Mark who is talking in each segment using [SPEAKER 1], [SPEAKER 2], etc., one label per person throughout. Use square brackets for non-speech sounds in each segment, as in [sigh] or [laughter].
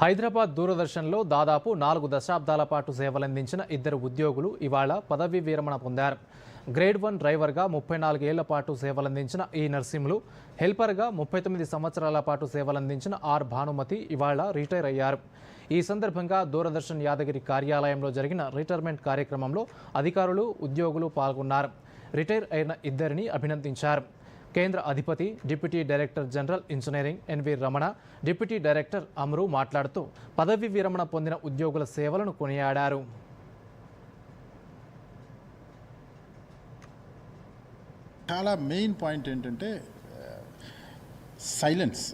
[SPEAKER 1] హైదరాబాద్ దూరదర్శన్లో దాదాపు నాలుగు దశాబ్దాల పాటు సేవలందించిన ఇద్దరు ఉద్యోగులు ఇవాళ పదవీ విరమణ పొందారు. గ్రేడ్ వన్ డ్రైవర్గా ముప్పై నాలుగేళ్ళ పాటు సేవలందించిన ఈ నర్సింహులు హెల్పర్గా ముప్పై తొమ్మిది సంవత్సరాల పాటు సేవలందించిన ఆర్ భానుమతి ఇవాళ రిటైర్ అయ్యారు. ఈ సందర్భంగా దూరదర్శన్ యాదగిరి కార్యాలయంలో జరిగిన రిటైర్మెంట్ కార్యక్రమంలో అధికారులు ఉద్యోగులు పాల్గొన్నారు. రిటైర్ అయిన ఇద్దరిని అభినందించారు. కేంద్ర అధిపతి deputy director general engineering N V Ramana deputy director అమరు మాట్లాడుతూ పదవి విరమణ పొందిన ఉద్యోగుల సేవలను కొనియాడారు.
[SPEAKER 2] చాలా మెయిన్ పాయింట్ ఏంటంటే సైలెన్స్.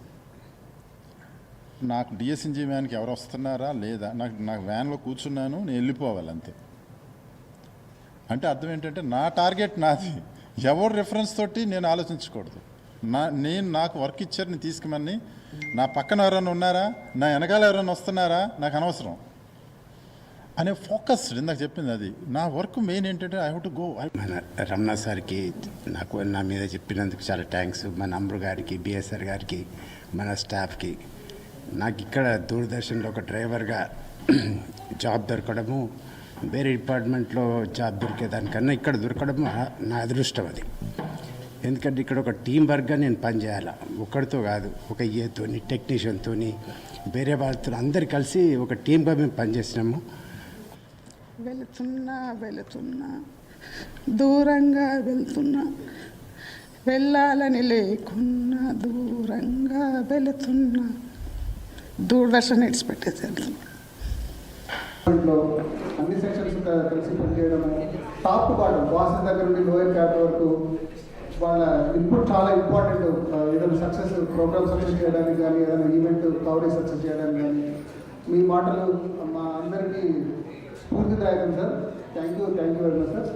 [SPEAKER 2] నాకు డిఎస్ఎన్జీ వ్యాన్కి ఎవరు వస్తున్నారా లేదా? నాకు నాకు వ్యాన్లో కూర్చున్నాను నేను వెళ్ళిపోవాలి అంతే. అంటే అర్థం ఏంటంటే నా టార్గెట్ నాది. ఎవరు రెఫరెన్స్ తోటి నేను ఆలోచించకూడదు. నా నేను నాకు వర్క్ ఇచ్చారు నేను తీసుకుమని నా పక్కన ఎవరైనా ఉన్నారా? నా వెనకాల ఎవరైనా వస్తున్నారా? నాకు అనవసరం. అనే ఫోకస్ ఇందాక చెప్పింది అది. నా వర్క్ మెయిన్ ఏంటంటే ఐ టు గో
[SPEAKER 3] మన రమణ సార్కి నాకు నా మీద చెప్పినందుకు చాలా థ్యాంక్స్ మన అమ్రు గారికి బిఎస్ఆర్ గారికి మన స్టాఫ్కి నాకు ఇక్కడ దూరదర్శన్లో ఒక డ్రైవర్గా జాబ్ [clears throat] దొరకడము వేరే డిపార్ట్మెంట్లో జాబ్ దొరికేదానికన్నా ఇక్కడ దొరకడం నా- అదృష్టం అది. ఎందుకంటే ఇక్కడ ఒక టీం వర్క్గా నేను పనిచేయాలి? ఒక్కడితో కాదు ఒక ఏతోని టెక్నీషియన్తోని వేరే వాళ్ళతో అందరు కలిసి ఒక టీంగా మేము పనిచేసినాము.
[SPEAKER 4] వెళుతున్నా వెళుతున్నా దూరంగా వెళ్తున్నా వెళ్ళాలని లేకున్నా దూరంగా వెళుతున్నా దూరదర్శన్ ఇడిచిపెట్టేసి వెళ్తున్నా
[SPEAKER 5] కలిసి పనిచేయడము టాప్ టు బాటం బాసెస్ దగ్గర నుండి లోయర్ క్యాప్ వరకు వాళ్ళ ఇన్పుట్ చాలా ఇంపార్టెంట్ ఏదైనా సక్సెస్ ప్రోగ్రామ్ సక్సెస్ చేయడానికి కానీ ఏదైనా ఈవెంట్ కవరేజ్ సక్సెస్ చేయడానికి కానీ. మీ మాటలు మా అందరికీ స్ఫూర్తిదాయకం sir thank you thank you very much sir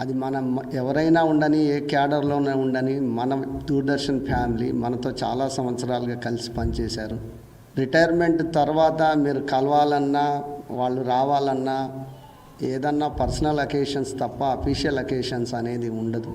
[SPEAKER 6] అది మనం ఎవరైనా ఉండని ఏ క్యాడర్లోనే ఉండని మన దూరదర్శన్ ఫ్యామిలీ మనతో చాలా సంవత్సరాలుగా కలిసి పనిచేశారు. రిటైర్మెంట్ తర్వాత మీరు కలవాలన్నా వాళ్ళు రావాలన్నా ఏదన్నా పర్సనల్ అకేషన్స్ తప్ప అఫీషియల్ అకేషన్స్ అనేది ఉండదు.